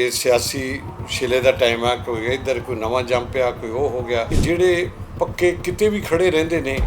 ਇਹ ਸਿਆਸੀ ਛਿਲੇ ਦਾ ਟਾਈਮ ਆ, ਕੋਈ ਇੱਧਰ, ਕੋਈ ਨਵਾਂ ਜੰਮ ਪਿਆ ਕੋਈ ਉਹ ਹੋ ਗਿਆ। ਜਿਹੜੇ ਪੱਕੇ ਕਿਤੇ ਵੀ ਖੜੇ ਰਹਿੰਦੇ ਨੇ,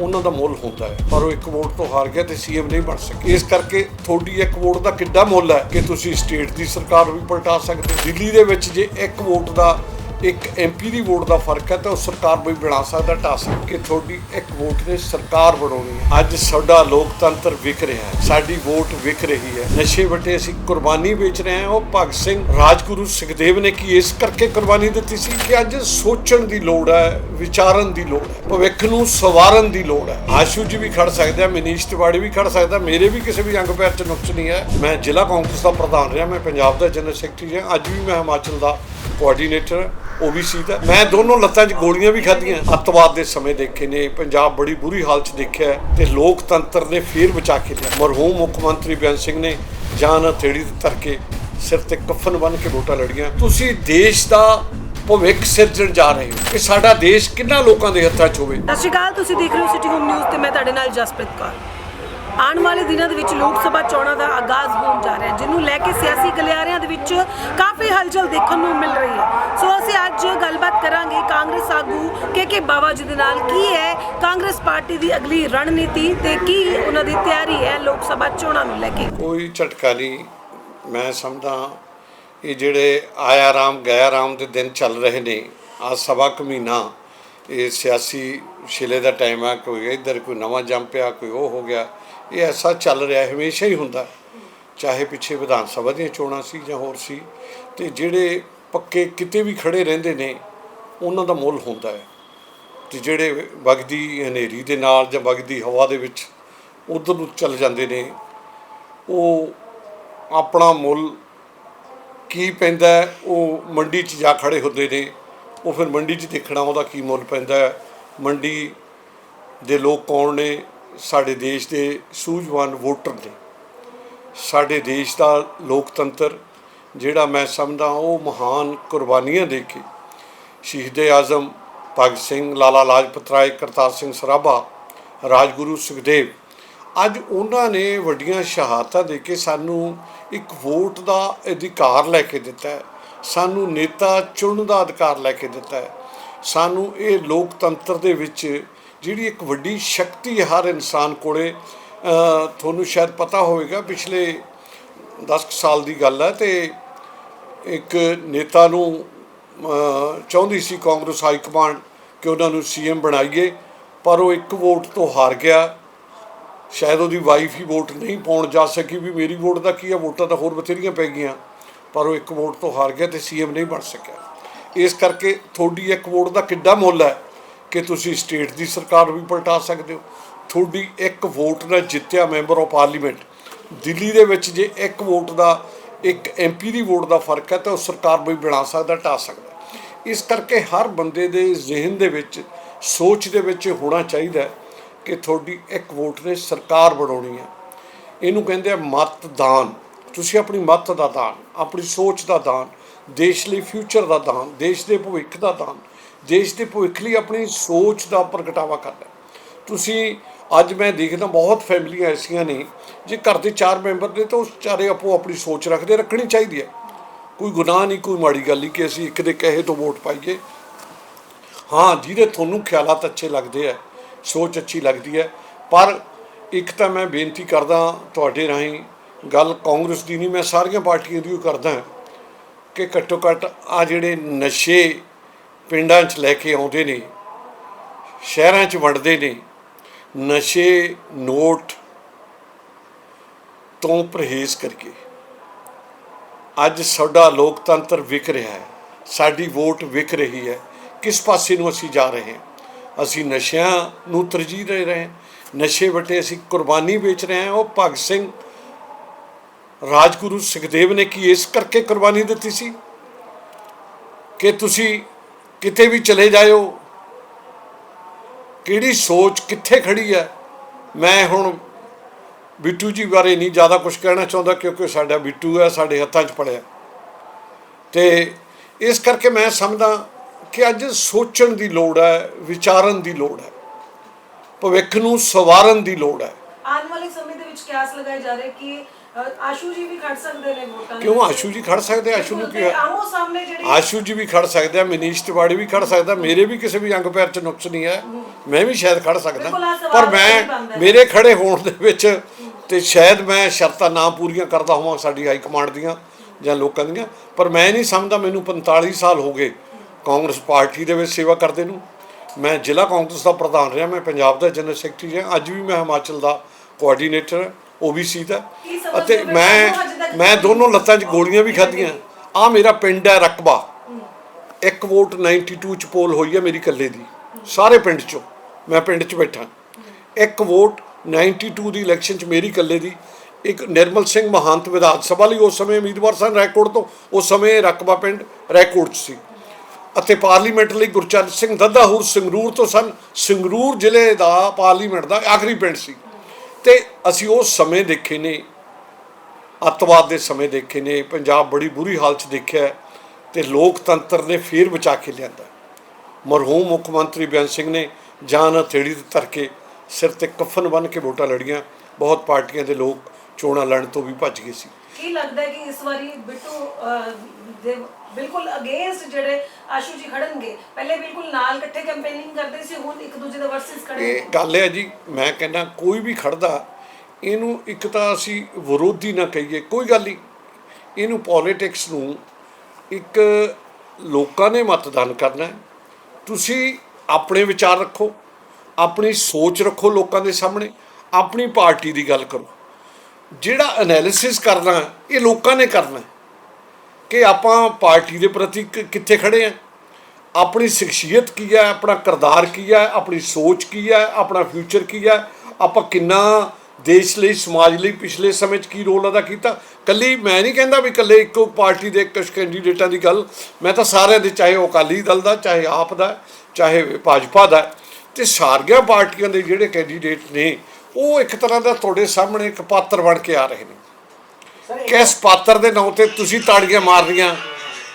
ਉਹਨਾਂ ਦਾ ਮੁੱਲ ਹੁੰਦਾ ਹੈ। ਪਰ ਉਹ ਇੱਕ ਵੋਟ ਤੋਂ ਹਾਰ ਗਿਆ ਤੇ ਸੀਐਮ ਨਹੀਂ ਬਣ ਸਕੇ। ਇਸ ਕਰਕੇ ਤੁਹਾਡੀ ਇੱਕ ਵੋਟ ਦਾ ਕਿੱਡਾ ਮੁੱਲ ਹੈ ਕਿ ਤੁਸੀਂ ਸਟੇਟ ਦੀ ਸਰਕਾਰ ਵੀ ਪਲਟਾ ਸਕਦੇ ਦਿੱਲੀ ਦੇ ਵਿੱਚ ਜੇ ਇੱਕ ਵੋਟ ਦਾ ਇੱਕ ਐਮਪੀ ਦੀ ਵੋਟ ਦਾ ਫ਼ਰਕ ਹੈ ਤਾਂ ਉਹ ਸਰਕਾਰ ਵੀ ਬਣਾ ਸਕਦਾ, ਢਾ ਸਕਦਾ ਕਿ ਤੁਹਾਡੀ ਇੱਕ ਵੋਟ ਨੇ ਸਰਕਾਰ ਬਣਾਉਣੀ ਹੈ। ਅੱਜ ਸਾਡਾ ਲੋਕਤੰਤਰ ਵਿਕ ਰਿਹਾ ਹੈ, ਸਾਡੀ ਵੋਟ ਵਿਕ ਰਹੀ ਹੈ। ਨਸ਼ੇ ਵਟੇ ਅਸੀਂ ਕੁਰਬਾਨੀ ਵੇਚ ਰਹੇ ਹਾਂ। ਉਹ ਭਗਤ ਸਿੰਘ ਰਾਜਗੁਰੂ ਸੁਖਦੇਵ ਨੇ ਕੀ ਇਸ ਕਰਕੇ ਕੁਰਬਾਨੀ ਦਿੱਤੀ ਸੀ ਕਿ ਅੱਜ ਸੋਚਣ ਦੀ ਲੋੜ ਹੈ, ਵਿਚਾਰਨ ਦੀ ਲੋੜ ਹੈ, ਭਵਿੱਖ ਨੂੰ ਸਵਾਰਨ ਦੀ ਲੋੜ ਹੈ। ਆਸ਼ੂ ਜੀ ਵੀ ਖੜ ਸਕਦੇ ਆ, ਮਨੀਸ਼ ਤਿਵਾੜੀ ਵੀ ਖੜ ਸਕਦਾ, ਮੇਰੇ ਵੀ ਕਿਸੇ ਵੀ ਅੰਗ ਪੈਰ 'ਚ ਨੁਕਸ ਨਹੀਂ ਹੈ। ਮੈਂ ਜ਼ਿਲ੍ਹਾ ਕਾਂਗਰਸ ਦਾ ਪ੍ਰਧਾਨ ਰਿਹਾ, ਮੈਂ ਪੰਜਾਬ ਦਾ ਜਨਰਲ ਸੈਕਟਰੀ ਹਾਂ ਅੱਜ ਵੀ ਮੈਂ ਹਿਮਾਚਲ ਦਾ ਕੋਆਰਡੀਨੇਟਰ ਓਬੀਸੀ ਦਾ। ਮੈਂ ਦੋਨੋਂ ਲੱਤਾਂ 'ਚ ਗੋਲੀਆਂ ਵੀ ਖਾਧੀਆਂ। ਅੱਤਵਾਦ ਦੇ ਸਮੇਂ ਦੇਖੇ ਨੇ, ਪੰਜਾਬ ਬੜੀ ਬੁਰੀ ਹਾਲਤ 'ਚ ਦੇਖਿਆ ਤੇ ਲੋਕਤੰਤਰ ਨੇ ਫੇਰ ਬਚਾ ਕੇ ਲਿਆ। ਮਰਹੂਮ ਮੁੱਖ ਮੰਤਰੀ ਬੇਅੰਤ ਸਿੰਘ ਨੇ ਜਾਨ ਹਥੇੜੀ ਤੇ ਧਰ ਕੇ ਸਿਰ ਤੇ ਕਫਨ ਬੰਨ ਕੇ ਵੋਟਾਂ ਲੜੀਆਂ। ਤੁਸੀਂ ਦੇਸ਼ ਦਾ ਭਵਿੱਖ ਸਿਰਜਣ ਜਾ ਰਹੇ ਹੋ। ਕਿ ਸਾਡਾ ਦੇਸ਼ ਕਿੰਨਾ ਲੋਕਾਂ ਦੇ ਹੱਥਾਂ 'ਚ ਹੋਵੇ? ਸਤਿ ਸ਼੍ਰੀ ਅਕਾਲ, ਤੁਸੀਂ ਦੇਖ ਰਹੇ ਹੋ ਸਿਟੀ ਹੋਮ ਨਿਊਜ਼ ਤੇ ਮੈਂ ਤੁਹਾਡੇ ਨਾਲ ਜਸਪ੍ਰੀਤ ਕੌਰ। ਆਉਣ ਵਾਲੇ ਦਿਨਾਂ ਦੇ ਵਿੱਚ ਲੋਕ ਸਭਾ ਚੋਣਾਂ ਦਾ ਆਗਾਜ਼ ਹੋਣ ਜਾ ਰਿਹਾ ਜਿਹਨੂੰ ਲੈ ਕੇ ਸਿਆਸੀ ਗਲਿਆਰਿਆਂ ਦੇ ਵਿੱਚ ਕਾਫੀ ਹਲਚਲ ਦੇਖਣ ਨੂੰ ਮਿਲ ਰਹੀ ਹੈ। ਸੋ ਅਸੀਂ ਅੱਜ ਗੱਲਬਾਤ ਕਰਾਂਗੇ ਕਾਂਗਰਸ ਆਗੂ ਕੇ ਕੇ ਬਾਵਾ ਜੀ ਦੇ ਨਾਲ। ਕੀ ਹੈ ਕਾਂਗਰਸ ਪਾਰਟੀ ਦੀ ਅਗਲੀ ਰਣਨੀਤੀ ਤੇ ਕੀ ਉਹਨਾਂ ਦੀ ਤਿਆਰੀ ਹੈ ਲੋਕ ਸਭਾ ਚੋਣਾਂ ਨੂੰ ਲੈ ਕੇ? ਕੋਈ ਝਟਕਾ ਨਹੀਂ। ਮੈਂ ਸਮਝਦਾ ਇਹ ਜਿਹੜੇ ਆਇਆ ਰਾਮ ਗਿਆ ਰਾਮ ਦੇ ਦਿਨ ਚੱਲ ਰਹੇ ਨੇ ਆ ਸਵਾ ਕੁ ਮਹੀਨਾ, ਇਹ ਸਿਆਸੀ ਛਿਲੇ ਦਾ ਟਾਈਮ ਆ, ਕੋਈ ਇੱਧਰ, ਕੋਈ ਨਵਾਂ ਜੰਮ ਪਿਆ, ਕੋਈ ਉਹ ਹੋ ਗਿਆ। ਇਹ ਐਸਾ ਚੱਲ ਰਿਹਾ ਹੈ, ਹਮੇਸ਼ਾ ਹੀ ਹੁੰਦਾ। ਚਾਹੇ ਪਿੱਛੇ ਵਿਧਾਨ ਸਭਾ ਦੀਆਂ ਚੋਣਾਂ ਸੀ ਜਾਂ ਹੋਰ ਸੀ ਤੇ ਜਿਹੜੇ ਪੱਕੇ ਕਿਤੇ ਵੀ ਖੜੇ ਰਹਿੰਦੇ ਨੇ ਉਹਨਾਂ ਦਾ ਮੁੱਲ ਹੁੰਦਾ ਹੈ। ਤੇ ਜਿਹੜੇ ਵਗਦੀ ਹਨੇਰੀ ਦੇ ਨਾਲ ਜਾਂ ਵਗਦੀ ਹਵਾ ਦੇ ਵਿੱਚ ਉਧਰ ਨੂੰ ਚੱਲ ਜਾਂਦੇ ਨੇ ਉਹ ਆਪਣਾ ਮੁੱਲ ਕੀ ਪੈਂਦਾ ਉਹ ਮੰਡੀ 'ਚ ਜਾ ਖੜੇ ਹੁੰਦੇ ਨੇ ਉਹ ਫਿਰ ਮੰਡੀ 'ਚ ਦੇਖਣਾ ਉਹਦਾ ਕੀ ਮੁੱਲ ਪੈਂਦਾ ਮੰਡੀ ਦੇ ਲੋਕ ਕੌਣ ਨੇ ਸਾਡੇ ਦੇਸ਼ ਦੇ ਸੂਝਵਾਨ ਵੋਟਰ ਨੇ। ਸਾਡੇ ਦੇਸ਼ ਦਾ ਲੋਕਤੰਤਰ ਜਿਹੜਾ ਮੈਂ ਸਮਝਦਾ ਉਹ ਮਹਾਨ ਕੁਰਬਾਨੀਆਂ ਦੇ ਕੇ ਸ਼ਹੀਦ ਆਜ਼ਮ ਭਗਤ ਸਿੰਘ, ਲਾਲਾ ਲਾਜਪਤ ਰਾਏ, ਕਰਤਾਰ ਸਿੰਘ ਸਰਾਭਾ, ਰਾਜਗੁਰੂ ਸੁਖਦੇਵ, ਅੱਜ ਉਹਨਾਂ ਨੇ ਵੱਡੀਆਂ ਸ਼ਹਾਦਤਾਂ ਦੇ ਕੇ ਸਾਨੂੰ ਇੱਕ ਵੋਟ ਦਾ ਅਧਿਕਾਰ ਲੈ ਕੇ ਦਿੱਤਾ ਹੈ। ਸਾਨੂੰ ਨੇਤਾ ਚੁਣਨ ਦਾ ਅਧਿਕਾਰ ਲੈ ਕੇ ਦਿੱਤਾ ਹੈ। ਸਾਨੂੰ ਇਹ ਲੋਕਤੰਤਰ ਦੇ ਵਿੱਚ ਜਿਹੜੀ ਇੱਕ ਵੱਡੀ ਸ਼ਕਤੀ ਹਰ ਇਨਸਾਨ ਕੋਲੇ ਤੁਹਾਨੂੰ ਸ਼ਾਇਦ ਪਤਾ ਹੋਵੇਗਾ, ਪਿਛਲੇ 10 ਕੁ ਸਾਲ ਦੀ ਗੱਲ ਹੈ ਤੇ ਇੱਕ ਨੇਤਾ ਨੂੰ ਚਾਹੁੰਦੀ ਸੀ ਕਾਂਗਰਸ ਹਾਈ ਕਮਾਂਡ ਕਿ ਉਹਨਾਂ ਨੂੰ ਸੀਐਮ ਬਣਾਈਏ, ਪਰ ਉਹ ਇੱਕ ਵੋਟ ਤੋਂ ਹਾਰ ਗਿਆ। ਸ਼ਾਇਦ ਉਹਦੀ ਵਾਈਫ ਹੀ ਵੋਟ ਨਹੀਂ ਪਾਉਣ ਜਾ ਸਕੀ ਵੀ ਮੇਰੀ ਵੋਟ ਦਾ ਕੀ ਹੈ ਵੋਟਾਂ ਤਾਂ ਹੋਰ ਬਥੇਰੀਆਂ ਪੈ ਗਈਆਂ, ਪਰ ਉਹ ਇੱਕ ਵੋਟ ਤੋਂ ਹਾਰ ਗਿਆ ਤੇ ਸੀਐਮ ਨਹੀਂ ਬਣ ਸਕਿਆ। ਇਸ ਕਰਕੇ ਤੁਹਾਡੀ ਇੱਕ ਵੋਟ ਦਾ ਕਿੱਡਾ ਮੁੱਲ ਹੈ। ਕਿ ਤੁਸੀਂ ਸਟੇਟ ਦੀ ਸਰਕਾਰ ਵੀ ਪਲਟਾ ਸਕਦੇ ਹੋ। ਤੁਹਾਡੀ ਇੱਕ ਵੋਟ ਨਾਲ ਜਿੱਤਿਆ ਮੈਂਬਰ ਆਫ ਪਾਰਲੀਮੈਂਟ, ਦਿੱਲੀ ਦੇ ਵਿੱਚ ਜੇ ਇੱਕ ਵੋਟ ਦਾ, ਇੱਕ ਐਮਪੀ ਦੀ ਵੋਟ ਦਾ ਫ਼ਰਕ ਹੈ ਤਾਂ ਉਹ ਸਰਕਾਰ ਵੀ ਬਣਾ ਸਕਦਾ, ਢਾ ਸਕਦਾ। ਇਸ ਕਰਕੇ ਹਰ ਬੰਦੇ ਦੇ ਜ਼ਿਹਨ ਦੇ ਵਿੱਚ, ਸੋਚ ਦੇ ਵਿੱਚ ਹੋਣਾ ਚਾਹੀਦਾ ਕਿ ਤੁਹਾਡੀ ਇੱਕ ਵੋਟ ਨੇ ਸਰਕਾਰ ਬਣਾਉਣੀ ਹੈ। ਇਹਨੂੰ ਕਹਿੰਦੇ ਆ ਮਤਦਾਨ। ਤੁਸੀਂ ਆਪਣੀ ਮਤ ਦਾ ਦਾਨ, ਆਪਣੀ ਸੋਚ ਦਾ ਦਾਨ, ਦੇਸ਼ ਲਈ ਫਿਊਚਰ ਦਾ ਦਾਨ, ਦੇਸ਼ ਦੇ ਭਵਿੱਖ ਦਾ ਦਾਨ ਦੇਸ਼ ਦੇ ਭਵਿੱਖ ਲਈ ਆਪਣੀ ਸੋਚ ਦਾ ਪ੍ਰਗਟਾਵਾ ਕਰਨਾ ਤੁਸੀਂ, ਅੱਜ ਮੈਂ ਦੇਖਦਾ ਬਹੁਤ ਫੈਮਲੀਆਂ ਐਸੀਆਂ ਨੇ, ਜੇ ਘਰ ਦੇ ਚਾਰ ਮੈਂਬਰ ਨੇ ਤਾਂ ਉਸ ਚਾਰੇ ਆਪੋ ਆਪਣੀ ਸੋਚ ਰੱਖਦੇ, ਰੱਖਣੀ ਚਾਹੀਦੀ ਹੈ। ਕੋਈ ਗੁਨਾਹ ਨਹੀਂ, ਕੋਈ ਮਾੜੀ ਗੱਲ ਨਹੀਂ ਕਿ ਅਸੀਂ ਇੱਕ ਦੇ ਕਹੇ ਤੋਂ ਵੋਟ ਪਾਈਏ। ਹਾਂ, ਜਿਹਦੇ ਤੁਹਾਨੂੰ ਖਿਆਲਾਤ ਅੱਛੇ ਲੱਗਦੇ ਆ, ਸੋਚ ਅੱਛੀ ਲੱਗਦੀ ਹੈ। ਪਰ ਇੱਕ ਤਾਂ ਮੈਂ ਬੇਨਤੀ ਕਰਦਾ ਤੁਹਾਡੇ ਰਾਹੀਂ, ਗੱਲ ਕਾਂਗਰਸ ਦੀ ਨਹੀਂ, ਮੈਂ ਸਾਰੀਆਂ ਪਾਰਟੀਆਂ ਦੀ ਹੀ ਕਰਦਾ, ਕਿ ਘੱਟੋ ਘੱਟ ਆ ਜਿਹੜੇ ਨਸ਼ੇ ਪਿੰਡਾਂ 'ਚ ਲੈ ਕੇ ਆਉਂਦੇ ਨੇ, ਸ਼ਹਿਰਾਂ 'ਚ ਵੰਡਦੇ ਨੇ, ਨਸ਼ੇ ਨੋਟ ਤੋਂ ਪਰਹੇਜ਼ ਕਰਕੇ। ਅੱਜ ਸਾਡਾ ਲੋਕਤੰਤਰ ਵਿਕ ਰਿਹਾ ਹੈ, ਸਾਡੀ ਵੋਟ ਵਿਕ ਰਹੀ ਹੈ, ਕਿਸ ਪਾਸੇ ਨੂੰ ਅਸੀਂ ਜਾ ਰਹੇ ਹਾਂ? ਅਸੀਂ ਨਸ਼ਿਆਂ ਨੂੰ ਤਰਜੀਹ ਦੇ ਰਹੇ ਹਾਂ, ਨਸ਼ੇ ਵਟੇ ਅਸੀਂ ਕੁਰਬਾਨੀ ਵੇਚ ਰਹੇ ਹਾਂ, ਉਹ ਭਗਤ ਸਿੰਘ ਰਾਜਗੁਰੂ ਸੁਖਦੇਵ ਨੇ ਕੀ ਇਸ ਕਰਕੇ ਕੁਰਬਾਨੀ ਦਿੱਤੀ ਸੀ? ਕਿ ਤੁਸੀਂ ਕਿਤੇ ਵੀ ਚਲੇ ਜਾਇਓ। ਕਿਹੜੀ ਸੋਚ ਕਿੱਥੇ ਖੜੀ ਹੈ? ਮੈਂ ਹੁਣ ਬਿੱਟੂ ਜੀ ਬਾਰੇ ਨਹੀਂ ਜ਼ਿਆਦਾ ਕੁਝ ਕਹਿਣਾ ਚਾਹੁੰਦਾ ਕਿਉਂਕਿ ਸਾਡਾ ਬਿੱਟੂ ਹੈ, ਸਾਡੇ ਹੱਥਾਂ 'ਚ ਪੜਿਆ। ਤੇ ਇਸ ਕਰਕੇ ਮੈਂ ਸਮਝਦਾ ਕਿ ਅੱਜ ਸੋਚਣ ਦੀ ਲੋੜ ਹੈ, ਵਿਚਾਰਨ ਦੀ ਲੋੜ ਹੈ। ਭਵਿੱਖ ਨੂੰ ਸਵਾਰਨ ਦੀ ਲੋੜ ਹੈ। ਆਉਣ ਵਾਲੇ ਸਮੇਂ ਦੇ ਵਿੱਚ ਕਿਆਸ ਲਗਾਏ ਜਾ ਰਹੇ ਕਿ ਆਸ਼ੂ ਜੀ ਵੀ ਖੜ ਸਕਦੇ ਨੇ ਵੋਟਾਂ ਦੇ ਕਿਉਂ? ਵਿੱਚ। ਆਸ਼ੂ ਜੀ ਖੜ ਸਕਦੇ ਆਸ਼ੂ ਨੂੰ ਕੀ ਤੇ ਹੋਇਆ? ਆਮੋ ਸਾਹਮਣੇ ਜਿਹੜੀ ਆਸ਼ੂ ਜੀ ਵੀ ਖੜ ਸਕਦੇ ਆ ਮਨੀਸ਼ ਤਿਵਾੜੀ ਵੀ ਖੜ ਸਕਦਾ ਮੇਰੇ ਵੀ ਕਿਸੇ ਵੀ ਅੰਗ ਪੈਰ 'ਚ ਨੁਕਸ ਨਹੀਂ ਹੈ। ਮੈਂ ਵੀ ਸ਼ਾਇਦ ਖੜ ਸਕਦਾ। ਬਿਲਕੁਲ ਆਹ ਸਵਾਲ ਪਰ ਤਾਂ ਨਹੀਂ ਬਣਦਾ ਮੈਂ ਹੈ। ਮੇਰੇ ਖੜੇ ਹੋਣ ਦੇ ਵਿੱਚ ਤੇ ਸ਼ਾਇਦ ਮੈਂ ਸ਼ਰਤਾਂ ਨਾ ਪੂਰੀਆਂ ਕਰਦਾ ਹੋਵਾਂ ਸਾਡੀ ਹਾਈ ਕਮਾਂਡ ਦੀਆਂ ਜਾਂ ਲੋਕਾਂ ਦੀਆਂ। ਪਰ ਮੈਂ ਨਹੀਂ ਸਮਝਦਾ ਮੈਨੂੰ 45 ਸਾਲ ਹੋ ਗਏ ਕਾਂਗਰਸ ਪਾਰਟੀ ਦੇ ਵਿੱਚ ਸੇਵਾ ਕਰਦੇ ਨੂੰ। ਮੈਂ ਜ਼ਿਲ੍ਹਾ ਕਾਂਗਰਸ ਦਾ ਪ੍ਰਧਾਨ ਰਿਹਾ ਮੈਂ ਪੰਜਾਬ ਦਾ ਜਨਰਲ ਸੈਕਟਰੀ ਰਿਹਾ। ਅੱਜ ਵੀ ਮੈਂ ਹਿਮਾਚਲ ਦਾ ਕੋਆਰਡੀਨੇਟਰ ਓਬੀਸੀ ਦਾ। ਕੀ ਸਮਝਦੇ ਅਤੇ ਵੀ ਮੈਂ ਮੈਂ ਦੋਨੋਂ ਲੱਤਾਂ 'ਚ ਗੋਲੀਆਂ ਵੀ ਖਾਧੀਆਂ। ਆ ਮੇਰਾ ਪਿੰਡ ਹੈ ਰਕਬਾ। ਇੱਕ ਵੋਟ 92 ਚ ਪੋਲ ਹੋਈ ਹੈ ਮੇਰੀ ਇਕੱਲੇ ਦੀ। ਸਾਰੇ ਪਿੰਡ ਚੋਂ। ਮੈਂ ਪਿੰਡ 'ਚ ਬੈਠਾ। ਇੱਕ ਵੋਟ 92 ਦੀ ਇਲੈਕਸ਼ਨ 'ਚ ਮੇਰੀ ਇਕੱਲੇ ਦੀ। ਇੱਕ ਨਿਰਮਲ ਸਿੰਘ ਮਹੰਤ ਵਿਧਾਨ ਸਭਾ ਲਈ ਉਸ ਸਮੇਂ ਉਮੀਦਵਾਰ ਸਨ ਰੈਕੋਰਡ ਤੋਂ। ਉਸ ਸਮੇਂ ਰਕਬਾ ਪਿੰਡ ਰੈਕੋਰਡ 'ਚ ਸੀ। ਅਤੇ ਪਾਰਲੀਮੈਂਟ ਲਈ ਗੁਰਚਰਨ ਸਿੰਘ ਦੱਦਾਹੂਰ ਸੰਗਰੂਰ ਤੋਂ ਸਨ। ਸੰਗਰੂਰ ਜ਼ਿਲ੍ਹੇ ਦਾ ਪਾਰਲੀਮੈਂਟ ਦਾ ਆਖਰੀ ਪਿੰਡ ਸੀ। ਤੇ ਅਸੀਂ ਉਸ ਸਮੇਂ ਦੇਖੇ ਨੇ, ਅੱਤਵਾਦ ਦੇ ਸਮੇਂ ਦੇਖੇ ਨੇ, ਪੰਜਾਬ ਬੜੀ ਬੁਰੀ ਹਾਲਤ 'ਚ ਦੇਖਿਆ ਹੈ ਤੇ ਲੋਕਤੰਤਰ ਨੇ ਫੇਰ ਬਚਾ ਕੇ ਲਿਆਂਦਾ। ਮਰਹੂਮ ਮੁੱਖ ਮੰਤਰੀ ਬੇਅੰਤ ਸਿੰਘ ਨੇ ਜਾਨ ਹਥੇੜੀ ਤੇ ਧਰ ਕੇ ਸਿਰ ਤੇ ਕਫਨ ਬੰਨ ਕੇ ਵੋਟਾਂ ਲੜੀਆਂ। ਬਹੁਤ ਪਾਰਟੀਆਂ ਦੇ ਲੋਕ ਚੋਣਾਂ ਲੜਨ ਤੋਂ ਵੀ ਭੱਜ ਗਏ ਸੀ। ਕੀ ਲੱਗਦਾ ਹੈ ਕਿ ਇਸ ਵਾਰੀ ਬਿੱਟੂ ਦੇ ਬਿਲਕੁਲ ਅਗੇਂਸਟ ਜਿਹੜੇ ਆਸ਼ੂ ਜੀ ਖੜਨਗੇ। ਪਹਿਲੇ ਬਿਲਕੁਲ ਨਾਲ ਇਕੱਠੇ ਕੈਂਪੇਨਿੰਗ ਕਰਦੇ ਸੀ ਹੁਣ ਇੱਕ ਦੂਜੇ ਦਾ ਵਰਸਸ ਖੜੇ ਇਹ ਗੱਲ ਹੈ ਜੀ ਮੈਂ ਕਹਿੰਦਾ ਕੋਈ ਵੀ ਖੜਦਾ ਇਹਨੂੰ ਇੱਕ ਤਾਂ ਅਸੀਂ ਵਿਰੋਧੀ ਨਾ ਕਹੀਏ ਕੋਈ ਗੱਲ ਨਹੀਂ। ਇਹਨੂੰ ਪੋਲਿਟਿਕਸ ਨੂੰ ਇੱਕ ਲੋਕਾਂ ਨੇ ਮਤਦਾਨ ਕਰਨਾ ਹੈ। ਤੁਸੀਂ ਆਪਣੇ ਵਿਚਾਰ ਰੱਖੋ ਆਪਣੀ ਸੋਚ ਰੱਖੋ ਲੋਕਾਂ ਦੇ ਸਾਹਮਣੇ ਆਪਣੀ ਪਾਰਟੀ ਦੀ ਗੱਲ ਕਰੋ। ਜਿਹੜਾ ਐਨਾਲਿਸਿਸ ਕਰਨਾ ਹੈ, ਇਹ ਲੋਕਾਂ ਨੇ ਕਰਨਾ ਹੈ। ਕਿ ਆਪਾਂ ਪਾਰਟੀ ਦੇ ਪ੍ਰਤੀ ਕਿੱਥੇ ਖੜੇ ਆ? ਆਪਣੀ ਸ਼ਖਸੀਅਤ ਕੀ ਹੈ ਆਪਣਾ ਕਿਰਦਾਰ ਕੀ ਹੈ ਆਪਣੀ ਸੋਚ ਕੀ ਹੈ ਆਪਣਾ ਫਿਊਚਰ ਕੀ ਹੈ ਆਪਾਂ ਕਿੰਨਾ ਦੇਸ਼ ਲਈ, ਸਮਾਜ ਲਈ ਪਿਛਲੇ ਸਮੇਂ 'ਚ ਕੀ ਰੋਲ ਅਦਾ ਕੀਤਾ? ਕੱਲੀ ਮੈਂ ਨਹੀਂ ਕਹਿੰਦਾ ਵੀ ਕੱਲੇ ਇੱਕੋ ਪਾਰਟੀ ਦੇ ਕੁਝ ਕੈਂਡੀਡੇਟਾਂ ਦੀ ਗੱਲ। ਮੈਂ ਤਾਂ ਸਾਰਿਆਂ ਦੇ, ਚਾਹੇ ਉਹ ਅਕਾਲੀ ਦਲ ਦਾ, ਚਾਹੇ ਆਪ ਦਾ, ਚਾਹੇ ਭਾਜਪਾ ਦਾ। ਤੇ ਸਾਰੀਆਂ ਪਾਰਟੀਆਂ ਦੇ ਜਿਹੜੇ ਕੈਂਡੀਡੇਟ ਨੇ, ਉਹ ਇੱਕ ਤਰ੍ਹਾਂ ਦਾ ਤੁਹਾਡੇ ਸਾਹਮਣੇ ਇੱਕ ਪਾਤਰ ਬਣ ਕੇ ਆ ਰਹੇ ਨੇ। ਕਿਸ ਪਾਤਰ ਦੇ ਨਾਂ ਤੇ ਤੁਸੀਂ ਤਾੜੀਆਂ ਮਾਰਨੀਆਂ?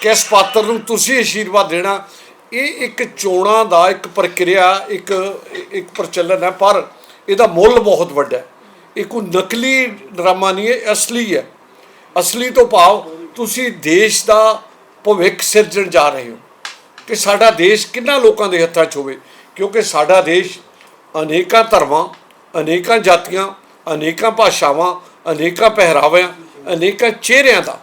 ਕਿਸ ਪਾਤਰ ਨੂੰ ਤੁਸੀਂ ਆਸ਼ੀਰਵਾਦ ਦੇਣਾ? ਇਹ ਇੱਕ ਚੋਣਾਂ ਦਾ ਇੱਕ ਪ੍ਰਕਿਰਿਆ, ਇੱਕ ਇੱਕ ਪ੍ਰਚਲਨ ਹੈ, ਪਰ ਇਹਦਾ ਮੁੱਲ ਬਹੁਤ ਵੱਡਾ ਹੈ। ਇਹ ਕੋਈ ਨਕਲੀ ਡਰਾਮਾ ਨਹੀਂ ਹੈ, ਅਸਲੀ ਹੈ। ਅਸਲੀ ਤੋਂ ਭਾਵ ਤੁਸੀਂ ਦੇਸ਼ ਦਾ ਭਵਿੱਖ ਸਿਰਜਣ ਜਾ ਰਹੇ ਹੋ ਕਿ ਸਾਡਾ ਦੇਸ਼ ਕਿੰਨਾ ਲੋਕਾਂ ਦੇ ਹੱਥਾਂ 'ਚ ਹੋਵੇ? ਕਿਉਂਕਿ ਸਾਡਾ ਦੇਸ਼ ਅਨੇਕਾਂ ਧਰਮਾਂ, ਅਨੇਕਾਂ ਜਾਤੀਆਂ, ਅਨੇਕਾਂ ਭਾਸ਼ਾਵਾਂ, ਅਨੇਕਾਂ ਪਹਿਰਾਵਿਆਂ ਅਨੇਕਾਂ ਚਿਹਰਿਆਂ ਦਾ।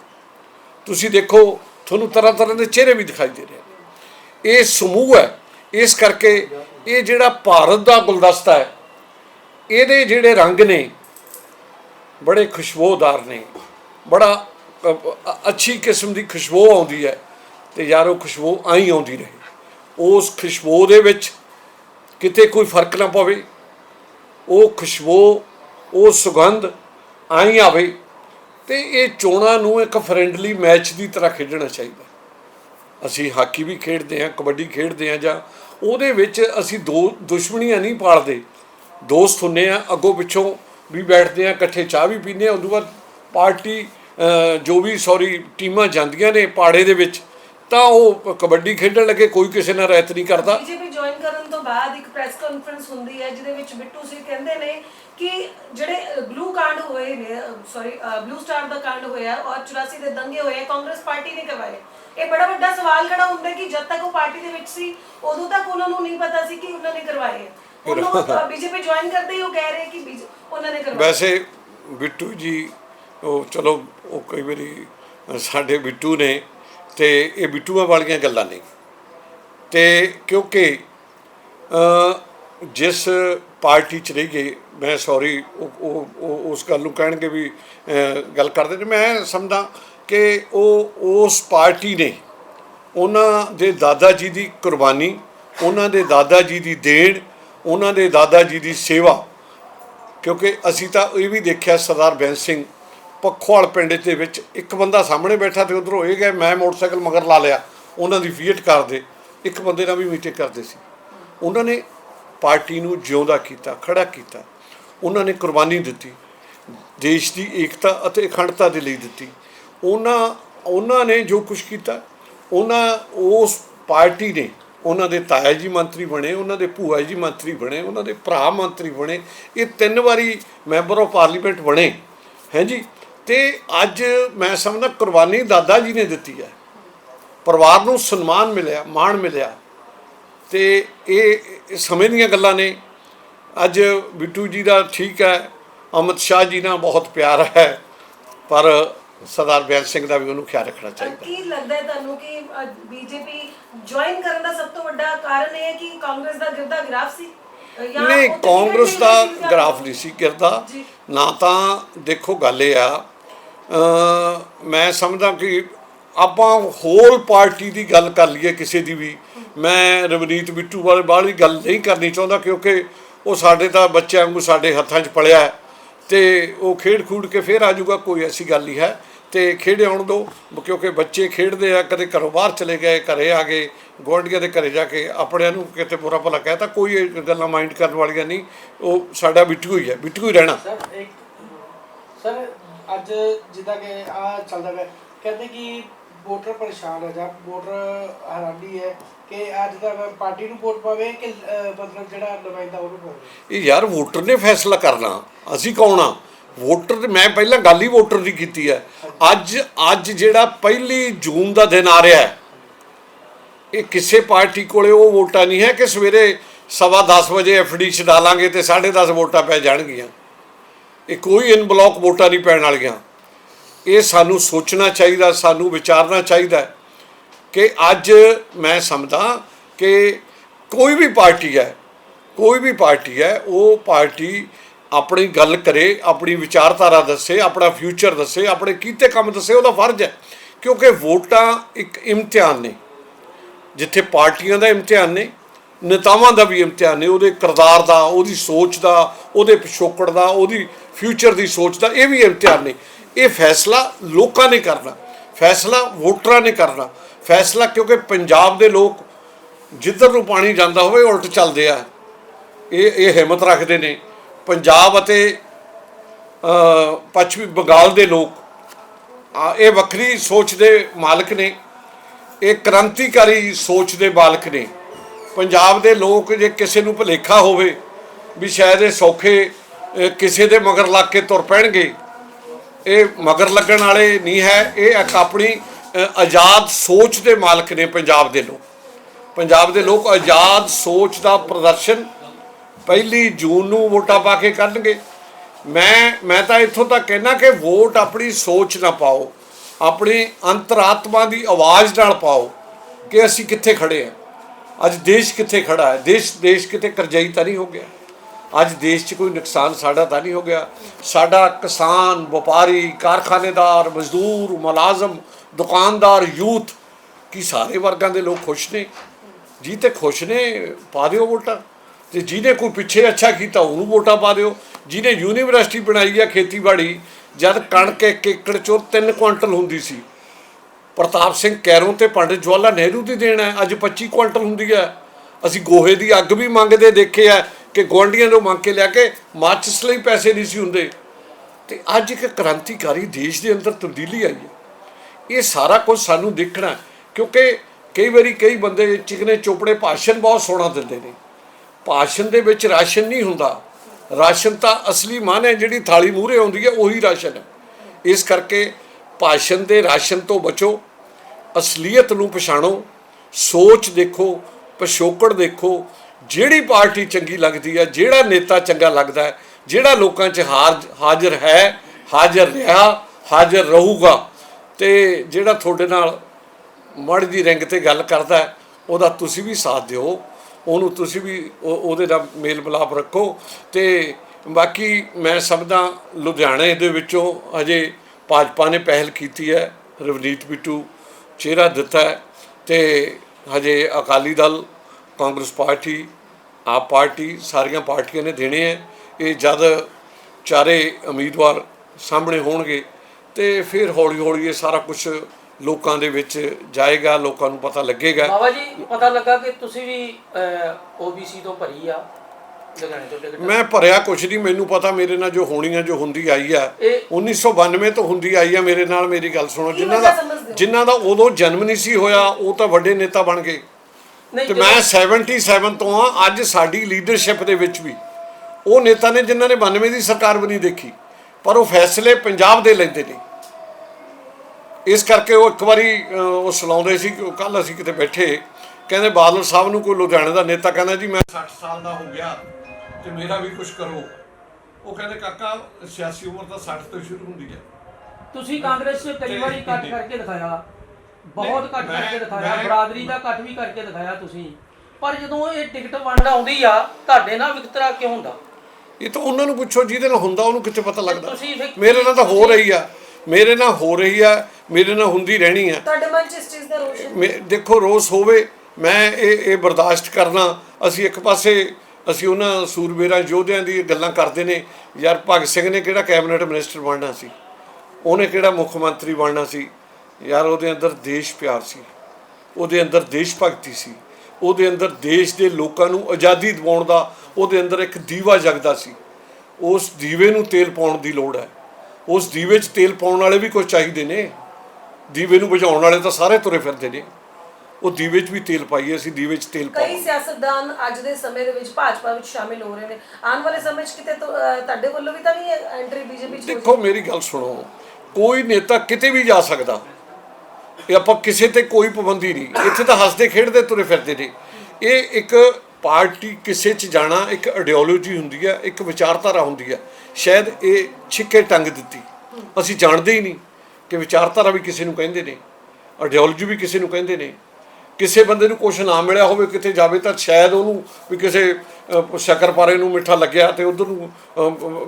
ਤੁਸੀਂ ਦੇਖੋ, ਤੁਹਾਨੂੰ ਤਰ੍ਹਾਂ ਤਰ੍ਹਾਂ ਦੇ ਚਿਹਰੇ ਵੀ ਦਿਖਾਈ ਦੇ ਰਹੇ ਇਹ ਸਮੂਹ ਹੈ। ਇਸ ਕਰਕੇ ਇਹ ਜਿਹੜਾ ਭਾਰਤ ਦਾ ਗੁਲਦਸਤਾ ਹੈ, ਇਹਦੇ ਜਿਹੜੇ ਰੰਗ ਨੇ, ਬੜੇ ਖੁਸ਼ਬੂਦਾਰ ਨੇ। ਬੜਾ ਅੱਛੀ ਕਿਸਮ ਦੀ ਖੁਸ਼ਬੂ ਆਉਂਦੀ ਹੈ ਤੇ ਯਾਰ ਉਹ ਖੁਸ਼ਬੂ ਆਈ ਆਉਂਦੀ ਰਹੇ। ਉਸ ਖੁਸ਼ਬੂ ਦੇ ਵਿੱਚ ਕਿਤੇ ਕੋਈ ਫ਼ਰਕ ਨਾ ਪਵੇ। ਉਹ ਖੁਸ਼ਬੂ, ਉਹ ਸੁਗੰਧ ਆਈ ਆਵੇ। ਤੇ ਇਹ ਚੋਣਾਂ ਨੂੰ ਇੱਕ ਫਰੈਂਡਲੀ ਮੈਚ ਦੀ ਤਰ੍ਹਾਂ ਖੇਡਣਾ ਚਾਹੀਦਾ। ਅਸੀਂ ਹਾਕੀ ਵੀ ਖੇਡਦੇ ਹਾਂ, ਕਬੱਡੀ ਖੇਡਦੇ ਹਾਂ ਜਾਂ ਉਹਦੇ ਵਿੱਚ ਅਸੀਂ ਦੋ ਦੁਸ਼ਮਣੀਆਂ ਨਹੀਂ ਪਾਲਦੇ। ਦੋਸਤ ਹੁੰਨੇ ਆ ਅੱਗੋਂ ਪਿੱਛੋਂ ਵੀ ਬੈਠਦੇ ਆ ਇਕੱਠੇ ਚਾਹ ਵੀ ਪੀਂਦੇ ਆ ਉਦੋਂ ਬਾਅਦ ਪਾਰਟੀ ਜੋ ਵੀ ਸੌਰੀ ਟੀਮਾਂ ਜਾਂਦੀਆਂ ਨੇ ਪਾੜੇ ਦੇ ਵਿੱਚ, ਤਾਂ ਉਹ ਕਬੱਡੀ ਖੇਡਣ ਲੱਗੇ, ਕੋਈ ਕਿਸੇ ਨਾਲ ਰਹਿਤ ਨਹੀਂ ਕਰਦਾ। ਬੀਜੇਪੀ ਜੁਆਇਨ ਕਰਨ ਤੋਂ ਬਾਅਦ ਇੱਕ ਪ੍ਰੈਸ ਕਾਨਫਰੰਸ ਹੁੰਦੀ ਹੈ, ਜਿਹਦੇ ਵਿੱਚ ਬਿੱਟੂ ਸਿੰਘ ਕਹਿੰਦੇ ਨੇ ਕਿ ਜਿਹੜੇ ਬਲੂ ਕਾਂਡ ਹੋਏ ਨੇ ਸੌਰੀ ਬਲੂ ਸਟਾਰ ਦਾ ਕਾਂਡ ਹੋਇਆ ਔਰ 84 ਦੇ ਦੰਗੇ ਹੋਏ, ਕਾਂਗਰਸ ਪਾਰਟੀ ਨੇ ਕਰਵਾਏ। ਇਹ ਬੜਾ ਵੱਡਾ ਸਵਾਲ ਖੜਾ ਹੁੰਦਾ ਕਿ ਜਦ ਤੱਕ ਉਹ ਪਾਰਟੀ ਦੇ ਵਿੱਚ ਸੀ, ਉਦੋਂ ਤੱਕ ਉਹਨਾਂ ਨੂੰ ਨਹੀਂ ਪਤਾ ਸੀ ਕਿ ਉਹਨਾਂ ਨੇ ਕਰਵਾਏ ਹੈ। ਬੀਜੇਪੀ ਜੁਆਇਨ ਕਰਦੇ ਹੀ ਉਹ ਕਹਿ ਰਹੇ ਕਿ ਉਹਨਾਂ ਨੇ ਕਰਵਾਏ। ਵੈਸੇ ਬਿੱਟੂ ਜੀ, ਉਹ ਚਲੋ, ਉਹ ਕਈ ਵਾਰੀ ਸਾਡੇ ਬਿੱਟੂ ਨੇ ਤੇ ਇਹ ਬਿੱਟੂਆਂ ਵਾਲੀਆਂ ਗੱਲਾਂ ਨਹੀਂ ਤੇ ਕਿਉਂਕਿ ਜਿਸ ਪਾਰਟੀ ਚ ਰਹੀ ਗਏ ਮੈਂ ਸੌਰੀ ਉਹ ਉਹ ਉਸ ਗੱਲ ਨੂੰ ਕਹਿਣਗੇ ਵੀ ਗੱਲ ਕਰਦੇ ਨੇ। ਮੈਂ ਸਮਝਦਾ ਕਿ ਉਹ, ਉਸ ਪਾਰਟੀ ਨੇ ਉਹਨਾਂ ਦੇ ਦਾਦਾ ਜੀ ਦੀ ਕੁਰਬਾਨੀ, ਉਹਨਾਂ ਦੇ ਦਾਦਾ ਜੀ ਦੀ ਦੇਣ, ਉਹਨਾਂ ਦੇ ਦਾਦਾ ਜੀ ਦੀ ਸੇਵਾ। ਕਿਉਂਕਿ ਅਸੀਂ ਤਾਂ ਇਹ ਵੀ ਦੇਖਿਆ ਸਰਦਾਰ ਬੈਂਸ ਸਿੰਘ ਪਖਵਾਲ ਪਿੰਡ ਦੇ ਵਿੱਚ ਇੱਕ ਬੰਦਾ ਸਾਹਮਣੇ ਬੈਠਾ ਤੇ ਉਧਰੋਂ ਇਹ ਗਏ ਮੈਂ ਮੋਟਰਸਾਈਕਲ ਮਗਰ ਲਾ ਲਿਆ, ਉਹਨਾਂ ਦੀ ਫੀਟ ਕਰਦੇ ਇੱਕ ਬੰਦੇ ਨਾਲ ਵੀ ਮੀਟਿੰਗ ਕਰਦੇ ਸੀ। ਉਹਨਾਂ ਨੇ ਪਾਰਟੀ ਨੂੰ ਜਿਉਂਦਾ ਕੀਤਾ ਖੜਾ ਕੀਤਾ। ਉਹਨਾਂ ਨੇ ਕੁਰਬਾਨੀ ਦਿੱਤੀ, ਦੇਸ਼ ਦੀ ਏਕਤਾ ਅਤੇ ਅਖੰਡਤਾ ਦੇ ਲਈ ਦਿੱਤੀ। ਉਹਨਾਂ ਉਹਨਾਂ ਨੇ ਜੋ ਕੁਝ ਕੀਤਾ, ਉਹਨਾਂ, ਉਸ ਪਾਰਟੀ ਨੇ, ਉਹਨਾਂ ਦੇ ਤਾਇਆ ਜੀ ਮੰਤਰੀ ਬਣੇ, ਉਹਨਾਂ ਦੇ ਭੂਆ ਜੀ ਮੰਤਰੀ ਬਣੇ, ਉਹਨਾਂ ਦੇ ਭਰਾ ਮੰਤਰੀ ਬਣੇ, ਇਹ ਤਿੰਨ ਵਾਰੀ ਮੈਂਬਰ ਆਫ ਪਾਰਲੀਮੈਂਟ ਬਣੇ, ਹੈ ਜੀ? ਤੇ ਅੱਜ ਮੈਂ ਸਮਝਦਾ ਕੁਰਬਾਨੀ ਦਾਦਾ ਜੀ ਨੇ ਦਿੱਤੀ ਹੈ। ਪਰਿਵਾਰ ਨੂੰ ਸਨਮਾਨ ਮਿਲਿਆ, ਮਾਣ ਮਿਲਿਆ। ਤੇ ਇਹ ਇਹ ਸਮੇਂ ਦੀਆਂ ਗੱਲਾਂ ਨੇ। ਅੱਜ ਬਿੱਟੂ ਜੀ ਦਾ ਠੀਕ ਹੈ ਅਮਿਤ ਸ਼ਾਹ ਜੀ ਨਾਲ ਬਹੁਤ ਪਿਆਰ ਹੈ ਪਰ ਸਰਦਾਰ ਬਿਆਨ ਸਿੰਘ ਦਾ ਵੀ ਉਹਨੂੰ ਖਿਆਲ ਰੱਖਣਾ ਚਾਹੀਦਾ। ਕੀ ਲੱਗਦਾ ਹੈ ਤੁਹਾਨੂੰ ਕਿ ਬੀਜੇਪੀ ਜੁਆਇਨ ਕਰਨ ਦਾ ਸਭ ਤੋਂ ਵੱਡਾ ਕਾਰਨ ਇਹ ਹੈ ਕਿ ਕਾਂਗਰਸ ਦਾ ਗਿਰਦਾ ਗ੍ਰਾਫ ਸੀ? ਨਹੀਂ ਕਾਂਗਰਸ ਦਾ ਗ੍ਰਾਫ ਨਹੀਂ ਸੀ ਗਿਰਦਾ। ਜੀ। ਨਾ ਤਾਂ ਦੇਖੋ ਗੱਲ ਇਹ ਆ ਮੈਂ ਸਮਝਦਾ ਕਿ ਆਪਾਂ ਹੋਲ ਪਾਰਟੀ ਦੀ ਗੱਲ ਕਰ ਲਈਏ ਕਿਸੇ ਦੀ ਵੀ। ਮੈਂ ਰਵਨੀਤ ਬਿੱਟੂ ਬਾਰੇ ਬਾਹਲੀ ਗੱਲ ਨਹੀਂ ਕਰਨੀ ਚਾਹੁੰਦਾ ਕਿਉਂਕਿ ਉਹ ਸਾਡੇ ਤਾਂ ਬੱਚਿਆਂ ਵਾਂਗੂ ਸਾਡੇ ਹੱਥਾਂ 'ਚ ਪਲਿਆ ਹੈ ਤੇ ਉਹ ਖੇਡ ਖੂਡ ਕੇ ਫੇਰ ਆ ਜਾਊਗਾ, ਕੋਈ ਐਸੀ ਗੱਲ ਨਹੀਂ ਹੈ। ਤੇ ਖੇਡੇ ਆਉਣ ਦੋ, ਕਿਉਂਕਿ ਬੱਚੇ ਖੇਡਦੇ ਆ, ਕਦੇ ਘਰੋਂ ਬਾਹਰ ਚਲੇ ਗਏ, ਘਰੇ ਆ ਗਏ, ਗੁਆਂਢੀਆਂ ਦੇ ਘਰੇ ਜਾ ਕੇ ਆਪਣਿਆਂ ਨੂੰ ਕਿਤੇ ਬੁਰਾ ਭਲਾ ਕਹਿਤਾ ਕੋਈ ਇਹ ਗੱਲਾਂ ਮਾਈਂਡ ਕਰਨ ਵਾਲੀਆਂ ਨਹੀਂ, ਉਹ ਸਾਡਾ ਬਿੱਟੂ ਹੀ ਹੈ, ਬਿੱਟੂ ਹੀ ਰਹਿਣਾ। ਸਰ, ਇੱਕ ਸਰ, ਅੱਜ ਜਿੱਦਾਂ ਕਿ ਆ ਚੱਲਦਾ ਪਿਆ, ਕਹਿੰਦੇ ਕਿ ਵੋਟਰ ਪਰੇਸ਼ਾਨ ਹੈ ਜਾਂ ਵੋਟਰ ਹੈਰਾਨੀ ਹੈ ਕਿ ਅੱਜ ਦਾ ਪਾਰਟੀ ਨੂੰ ਵੋਟ ਪਾਵੇ ਕਿ ਮਤਲਬ ਜਿਹੜਾ ਨੁਮਾਇੰਦਾ ਉਹਨੂੰ ਪਾਵੇ? ਇਹ ਯਾਰ ਵੋਟਰ ਨੇ ਫੈਸਲਾ ਕਰਨਾ, ਅਸੀਂ ਕੌਣ ਆ? ਵੋਟਰ ਮੈਂ ਪਹਿਲਾਂ ਗੱਲ ਹੀ ਵੋਟਰ ਦੀ ਕੀਤੀ ਹੈ। ਅੱਜ ਅੱਜ ਜਿਹੜਾ ਪਹਿਲੀ ਜੂਨ ਦਾ ਦਿਨ ਆ ਰਿਹਾ ਹੈ, ਇਹ ਕਿਸੇ ਪਾਰਟੀ ਕੋਲੇ ਉਹ ਵੋਟਾਂ ਨਹੀਂ ਹੈ ਕਿ ਸਵੇਰੇ ਸਵਾ 10 ਵਜੇ ਐਫਡੀ ਚ ਡਾਲਾਂਗੇ ਤੇ 10:30 ਵੋਟਾਂ ਪੈ ਜਾਣਗੀਆਂ। ਇਹ ਕੋਈ ਇਨ ਬਲੌਕ ਵੋਟਾਂ ਨਹੀਂ ਪੈਣ ਵਾਲੀਆਂ। ਇਹ ਸਾਨੂੰ ਸੋਚਣਾ ਚਾਹੀਦਾ, ਸਾਨੂੰ ਵਿਚਾਰਨਾ ਚਾਹੀਦਾ ਕਿ ਅੱਜ ਮੈਂ ਸਮਝਦਾ ਕਿ ਕੋਈ ਵੀ ਪਾਰਟੀ ਹੈ, ਕੋਈ ਵੀ ਪਾਰਟੀ ਹੈ, ਉਹ ਪਾਰਟੀ ਆਪਣੀ ਗੱਲ ਕਰੇ, ਆਪਣੀ ਵਿਚਾਰਧਾਰਾ ਦੱਸੇ, ਆਪਣਾ ਫਿਊਚਰ ਦੱਸੇ, ਆਪਣੇ ਕੀਤੇ ਕੰਮ ਦੱਸੇ, ਉਹਦਾ ਫਰਜ਼ ਹੈ। ਕਿਉਂਕਿ ਵੋਟਾਂ ਇੱਕ ਇਮਤਿਹਾਨ ਨੇ, ਜਿੱਥੇ ਪਾਰਟੀਆਂ ਦਾ ਇਮਤਿਹਾਨ ਨੇ, ਨੇਤਾਵਾਂ ਦਾ ਵੀ ਇਮਤਿਹਾਨ ਨੇ, ਉਹਦੇ ਕਿਰਦਾਰ ਦਾ, ਉਹਦੀ ਸੋਚ ਦਾ, ਉਹਦੇ ਪਿਛੋਕੜ ਦਾ, ਉਹਦੀ ਫਿਊਚਰ ਦੀ ਸੋਚ ਦਾ ਇਹ ਵੀ ਇਮਤਿਹਾਨ ਨੇ। ਇਹ ਫੈਸਲਾ ਲੋਕਾਂ ਨੇ ਕਰਨਾ, ਫੈਸਲਾ ਵੋਟਰਾਂ ਨੇ ਕਰਨਾ, ਫੈਸਲਾ ਕਿਉਂਕਿ ਪੰਜਾਬ ਦੇ ਲੋਕ ਜਿੱਧਰ ਨੂੰ ਪਾਣੀ ਜਾਂਦਾ ਹੋਵੇ ਉਲਟ ਚੱਲਦੇ ਆ। ਇਹ ਇਹ ਹਿੰਮਤ ਰੱਖਦੇ ਨੇ। ਪੰਜਾਬ ਅਤੇ ਪੱਛਮੀ ਬੰਗਾਲ ਦੇ ਲੋਕ ਇਹ ਵੱਖਰੀ ਸੋਚ ਦੇ ਮਾਲਕ ਨੇ, ਇਹ ਕ੍ਰਾਂਤੀਕਾਰੀ ਸੋਚ ਦੇ ਮਾਲਕ ਨੇ। ਪੰਜਾਬ ਦੇ ਲੋਕ ਜੇ ਕਿਸੇ ਨੂੰ ਭੁਲੇਖਾ ਹੋਵੇ ਵੀ ਸ਼ਾਇਦ ਇਹ ਸੌਖੇ ਕਿਸੇ ਦੇ ਮਗਰ ਲੱਗ ਕੇ ਤੁਰ ਪੈਣਗੇ ਇਹ ਮਗਰ ਲੱਗਣ ਵਾਲੇ ਨਹੀਂ ਹੈ, ਇਹ ਇੱਕ ਆਪਣੀ ਆਜ਼ਾਦ ਸੋਚ ਦੇ ਮਾਲਕ ਨੇ ਪੰਜਾਬ ਦੇ ਲੋਕ। ਪੰਜਾਬ ਦੇ ਲੋਕ ਆਜ਼ਾਦ ਸੋਚ ਦਾ ਪ੍ਰਦਰਸ਼ਨ ਪਹਿਲੀ ਜੂਨ ਨੂੰ ਵੋਟਾਂ ਪਾ ਕੇ ਕਰਨਗੇ। ਮੈਂ ਮੈਂ ਤਾਂ ਇੱਥੋਂ ਤੱਕ ਕਹਿਣਾ ਕਿ ਵੋਟ ਆਪਣੀ ਸੋਚ ਨਾ ਪਾਓ, ਆਪਣੀ ਅੰਤਰਾਤਮਾ ਦੀ ਆਵਾਜ਼ ਨਾਲ ਪਾਓ ਕਿ ਅਸੀਂ ਕਿੱਥੇ ਖੜੇ ਹਾਂ। ਅੱਜ ਦੇਸ਼ ਕਿੱਥੇ ਖੜਾ ਹੈ? ਦੇਸ਼ ਦੇਸ਼ ਕਿਤੇ ਕਰਜ਼ਾਈ ਤਾਂ ਨਹੀਂ ਹੋ ਗਿਆ। ਅੱਜ ਦੇਸ਼ 'ਚ ਕੋਈ ਨੁਕਸਾਨ ਸਾਡਾ ਤਾਂ ਨਹੀਂ ਹੋ ਗਿਆ। ਸਾਡਾ ਕਿਸਾਨ, ਵਪਾਰੀ, ਕਾਰਖਾਨੇਦਾਰ, ਮਜ਼ਦੂਰ, ਮੁਲਾਜ਼ਮ, ਦੁਕਾਨਦਾਰ, ਯੂਥ ਕੀ ਸਾਰੇ ਵਰਗਾਂ ਦੇ ਲੋਕ ਖੁਸ਼ ਨੇ? ਜੀ ਤੇ ਖੁਸ਼ ਨੇ, ਪਾ ਦਿਓ ਵੋਟਾਂ। ਤੇ ਜਿਹਨੇ ਕੋਈ ਪਿੱਛੇ ਅੱਛਾ ਕੀਤਾ, ਉਹਨੂੰ ਵੋਟਾਂ ਪਾ ਦਿਓ। ਜਿਹਨੇ ਯੂਨੀਵਰਸਿਟੀ ਬਣਾਈ ਆ ਖੇਤੀਬਾੜੀ, ਜਦ ਕਣਕ ਇੱਕ ਏਕੜ ਚੋਂ 3 ਕੁਇੰਟਲ ਹੁੰਦੀ ਸੀ। ਪ੍ਰਤਾਪ ਸਿੰਘ ਕੈਰੋਂ ਤੇ ਪੰਡਿਤ ਜਵਾਹਰ ਲਾਲ ਨਹਿਰੂ ਦੀ ਦੇਣ ਹੈ, ਅੱਜ 25 ਕੁਇੰਟਲ ਹੁੰਦੀ ਹੈ। ਅਸੀਂ ਗੋਹੇ ਦੀ ਅੱਗ ਵੀ ਮੰਗਦੇ ਦੇਖੇ ਆ ਕਿ ਗੁਆਂਢੀਆਂ ਤੋਂ ਮੰਗ ਕੇ ਲਿਆ ਕੇ ਮਾਚਿਸ ਲਈ ਪੈਸੇ ਨਹੀਂ ਸੀ ਹੁੰਦੇ। ਤੇ ਅੱਜ ਇੱਕ ਕ੍ਰਾਂਤੀਕਾਰੀ ਦੇਸ਼ ਦੇ ਅੰਦਰ ਤਬਦੀਲੀ ਆਈ ਹੈ। ਇਹ ਸਾਰਾ ਕੁਝ ਸਾਨੂੰ ਦੇਖਣਾ ਕਿਉਂਕਿ ਕਈ ਵਾਰੀ ਕਈ ਬੰਦੇ ਚਿਕਨੇ ਚੋਪੜੇ ਭਾਸ਼ਣ ਬਹੁਤ ਸੋਹਣਾ ਦਿੰਦੇ ਨੇ। ਭਾਸ਼ਣ ਦੇ ਵਿੱਚ ਰਾਸ਼ਨ ਨਹੀਂ ਹੁੰਦਾ। ਰਾਸ਼ਨ ਤਾਂ ਅਸਲੀ ਮਾਨ ਹੈ, ਜਿਹੜੀ ਥਾਲੀ ਮੂਹਰੇ ਆਉਂਦੀ ਹੈ, ਉਹੀ ਰਾਸ਼ਨ ਹੈ। ਇਸ ਕਰਕੇ ਭਾਸ਼ਣ ਦੇ ਰਾਸ਼ਨ ਤੋਂ ਬਚੋ, ਅਸਲੀਅਤ ਨੂੰ ਪਛਾਣੋ, ਸੋਚ ਦੇਖੋ, ਪਿਛੋਕੜ ਦੇਖੋ ਜਿਹੜੀ ਪਾਰਟੀ ਚੰਗੀ ਲੱਗਦੀ ਹੈ ਜਿਹੜਾ ਨੇਤਾ ਚੰਗਾ ਲੱਗਦਾ ਹੈ ਜਿਹੜਾ ਲੋਕਾਂ 'ਚ ਹਾਰ ਹਾਜ਼ਰ ਹੈ ਹਾਜ਼ਰ ਰਿਹਾ ਹਾਜ਼ਰ ਰਹੂਗਾ ਤੇ ਜਿਹੜਾ ਤੁਹਾਡੇ ਨਾਲ ਮੜ ਦੀ ਰਿੰਗ ਤੇ ਗੱਲ ਕਰਦਾ ਹੈ, ਉਹਦਾ ਤੁਸੀਂ ਵੀ ਸਾਥ ਦਿਓ ਉਹਨੂੰ ਤੁਸੀਂ ਵੀ ਉਹਦੇ ਨਾਲ ਮੇਲ ਮਿਲਾਪ ਰੱਖੋ ਤੇ ਬਾਕੀ ਮੈਂ ਸਮਝਦਾ ਲੁਧਿਆਣੇ ਦੇ ਵਿੱਚੋਂ ਅਜੇ ਭਾਜਪਾ ਨੇ ਪਹਿਲ ਕੀਤੀ ਹੈ ਰਵਨੀਤ ਬਿੱਟੂ ਚਿਹਰਾ ਦਿੱਤਾ ਹੈ ਤੇ ਹਜੇ ਅਕਾਲੀ ਦਲ ਕਾਂਗਰਸ ਪਾਰਟੀ ਆਪ ਪਾਰਟੀ ਸਾਰੀਆਂ ਪਾਰਟੀਆਂ ਨੇ ਦੇਣੇ ਹੈ। ਇਹ ਜਦ ਚਾਰੇ ਉਮੀਦਵਾਰ ਸਾਹਮਣੇ ਹੋਣਗੇ ਤੇ ਫਿਰ ਹੌਲੀ ਹੌਲੀ ਇਹ ਸਾਰਾ ਕੁਝ ਲੋਕਾਂ ਦੇ ਵਿੱਚ ਜਾਏਗਾ ਲੋਕਾਂ ਨੂੰ ਪਤਾ ਲੱਗੇਗਾ। ਬਾਬਾ ਜੀ ਪਤਾ ਲੱਗਾ ਕਿ ਤੁਸੀਂ ਵੀ ਓਬੀਸੀ ਤੋਂ ਭਰੀ ਆ ਮੈਂ ਭਰਿਆ ਕੁਛ ਨਹੀਂ ਮੈਨੂੰ ਪਤਾ ਮੇਰੇ ਨਾਲ ਜੋ ਹੋਣੀ ਆ ਜੋ ਹੁੰਦੀ ਆਈ ਆ। ਇਹ- 1992 ਤੋਂ ਹੁੰਦੀ ਆਈ ਆ ਮੇਰੇ ਨਾਲ ਮੇਰੀ ਗੱਲ ਸੁਣੋ। ਜਿਨ੍ਹਾਂ ਦਾ? ਜਿਨ੍ਹਾਂ ਦਾ ਉਦੋਂ ਜਨਮ ਨਹੀਂ ਸੀ ਹੋਇਆ ਉਹ ਤਾਂ ਵੱਡੇ ਨੇਤਾ ਬਣ ਗਏ। ਤੇ ਮੈਂ 77 ਤੋਂ ਆ ਅੱਜ ਸਾਡੀ ਲੀਡਰਸ਼ਿਪ ਦੇ ਵਿੱਚ ਵੀ। ਉਹ ਨੇਤਾ ਨੇ ਜਿਨ੍ਹਾਂ ਨੇ 92 ਦੀ ਸਰਕਾਰ ਵੀ ਨਹੀਂ ਦੇਖੀ ਪਰ ਉਹ ਫੈਸਲੇ ਪੰਜਾਬ ਦੇ ਲੈਂਦੇ ਨੇ। ਇਸ ਕਰਕੇ ਉਹ ਇੱਕ ਵਾਰੀ ਉਹ ਸੁਣਾਉਂਦੇ ਸੀ ਕਿ ਕੱਲ ਅਸੀਂ ਕਿਤੇ ਬੈਠੇ। ਕਹਿੰਦੇ ਬਾਦਲ ਸਾਹਿਬ ਨੂੰ ਕੋਈ ਲੁਧਿਆਣੇ ਦਾ ਨੇਤਾ ਕਹਿੰਦਾ ਜੀ ਮੈਂ 60 ਸਾਲ ਦਾ ਹੋ ਗਿਆ ਤੇ ਮੇਰਾ ਵੀ ਕੁਝ ਕਰੋ। ਉਹ ਕਹਿੰਦੇ ਕਾਕਾ ਸਿਆਸੀ ਉਮਰ ਤਾਂ 60 ਤੋਂ ਸ਼ੁਰੂ ਹੁੰਦੀ ਹੈ। ਤੁਸੀਂ ਕਾਂਗਰਸ 'ਚ ਕਈ ਵਾਰੀ ਹਿੰਦੀ। ਕਰਕੇ ਦਿਖਾਇਆ। ਬਹੁਤ ਮੈਂ- ਕਰਕੇ ਦਿਖਾਇਆ ਬਰਾਦਰੀ ਦਾ ਇਕੱਠ ਵੀ ਕਰਕੇ ਦਿਖਾਇਆ ਤੁਸੀਂ। ਪਰ ਜਦੋਂ ਇਹ ਟਿਕਟ ਵੰਡ ਆਉਂਦੀ ਆ ਤੁਹਾਡੇ ਨਾਲ ਵਿਤਕਰਾ ਕਿਉਂ ਹੁੰਦਾ? ਇਹ ਤਾਂ ਉਹਨਾਂ ਨੂੰ ਪੁੱਛੋ ਜਿਹਦੇ ਨਾਲ ਹੁੰਦਾ ਉਹਨੂੰ ਕਿੱਥੇ ਪਤਾ ਲੱਗਦਾ? ਮੇਰੇ ਨਾਲ ਤਾਂ ਹੋ ਰਹੀ ਆ। ਮੇਰੇ ਨਾਲ ਹੋ ਰਹੀ ਆ ਮੇਰੇ ਨਾਲ ਹੁੰਦੀ ਰਹਿਣੀ ਆ। ਤੁਹਾਡੇ ਮਨ 'ਚ ਇਸ ਚੀਜ਼ ਦਾ ਰੋਸ਼ ਹੈ? ਮੇ- ਦੇਖੋ ਰੋਸ ਹੋਵੇ ਮੈਂ ਇਹ ਇਹ ਬਰਦਾਸ਼ਤ ਕਰਨਾ ਅਸੀਂ ਇੱਕ ਪਾਸੇ ਅਸੀਂ ਉਹਨਾਂ ਸੂਰਬੀਰਾਂ ਯੋਧਿਆਂ ਦੀ ਗੱਲਾਂ ਕਰਦੇ ਨੇ ਯਾਰ ਭਗਤ ਸਿੰਘ ਨੇ ਕਿਹੜਾ ਕੈਬਨਿਟ ਮਿਨਿਸਟਰ ਬਣਨਾ ਸੀ? ਉਹਨੇ ਕਿਹੜਾ ਮੁੱਖ ਮੰਤਰੀ ਬਣਨਾ ਸੀ? ਯਾਰ ਉਹਦੇ ਅੰਦਰ ਦੇਸ਼ ਪਿਆਰ ਸੀ। ਉਹਦੇ ਅੰਦਰ ਦੇਸ਼ ਭਗਤੀ ਸੀ। ਉਹਦੇ ਅੰਦਰ ਦੇਸ਼ ਦੇ ਲੋਕਾਂ ਨੂੰ ਆਜ਼ਾਦੀ ਦਿਵਾਉਣ ਦਾ ਉਹਦੇ ਅੰਦਰ ਇੱਕ ਦੀਵਾ ਜਗਦਾ ਸੀ। ਉਸ ਦੀਵੇ ਨੂੰ ਤੇਲ ਪਾਉਣ ਦੀ ਲੋੜ ਹੈ। ਉਸ ਦੀਵੇ 'ਚ ਤੇਲ ਪਾਉਣ ਵਾਲੇ ਵੀ ਕੁਝ ਚਾਹੀਦੇ ਨੇ। ਦੀਵੇ ਨੂੰ ਬੁਝਾਉਣ ਵਾਲੇ ਤਾਂ ਸਾਰੇ ਤੁਰੇ ਫਿਰਦੇ ਨੇ। ਉਹ ਦੀਵੇ 'ਚ ਵੀ ਤੇਲ ਪਾਈਏ ਅਸੀਂ ਦੀਵੇ 'ਚ ਤੇਲ ਕਈ ਪਾਵਾਂਗੇ ਸਿਆਸਤਦਾਨ ਅੱਜ ਦੇ ਸਮੇਂ ਦੇ ਵਿੱਚ ਭਾਜਪਾ ਵਿੱਚ ਸ਼ਾਮਿਲ ਹੋ ਰਹੇ ਨੇ। ਆਉਣ ਵਾਲੇ ਸਮੇਂ 'ਚ ਕਿਤੇ ਤੁਹਾਡੇ ਵੱਲੋਂ ਵੀ ਤਾਂ ਨਹੀਂ ਐਂਟਰੀ ਬੀਜੇਪੀ 'ਚ ਦੇਖੋ ਮੇਰੀ ਗੱਲ ਸੁਣੋ। ਕੋਈ ਨੇਤਾ ਕਿਤੇ ਵੀ ਜਾ ਸਕਦਾ। ਇਹ ਆਪਾਂ ਕਿਸੇ ਤੇ ਕੋਈ ਪਾਬੰਦੀ ਨਹੀਂ। ਇੱਥੇ ਤਾਂ ਹੱਸਦੇ ਖੇਡਦੇ ਤੁਰੇ ਫਿਰਦੇ ਨੇ। ਇਹ ਇੱਕ ਪਾਰਟੀ ਕਿਸੇ 'ਚ ਜਾਣਾ ਇੱਕ ਆਈਡੀਓਲੋਜੀ ਹੁੰਦੀ ਹੈ ਇੱਕ ਵਿਚਾਰਧਾਰਾ ਹੁੰਦੀ ਹੈ ਸ਼ਾਇਦ ਇਹ ਛਿੱਕੇ ਟੰਗ ਦਿੱਤੀ। ਅਸੀਂ ਜਾਣਦੇ ਹੀ ਨਹੀਂ ਕਿ ਵਿਚਾਰਧਾਰਾ ਵੀ ਕਿਸੇ ਨੂੰ ਕਹਿੰਦੇ ਨੇ ਆਈਡੀਓਲੋਜੀ ਵੀ ਕਿਸੇ ਨੂੰ ਕਹਿੰਦੇ ਨੇ। ਕਿਸੇ ਬੰਦੇ ਨੂੰ ਕੁਛ ਨਾ ਮਿਲਿਆ ਹੋਵੇ ਕਿਤੇ ਜਾਵੇ ਤਾਂ ਸ਼ਾਇਦ ਉਹਨੂੰ ਵੀ ਕਿਸੇ ਅਹ, ਸ਼ੱਕਰਪਾਰੇ ਨੂੰ ਮਿੱਠਾ ਲੱਗਿਆ ਤੇ ਉਧਰ ਨੂੰ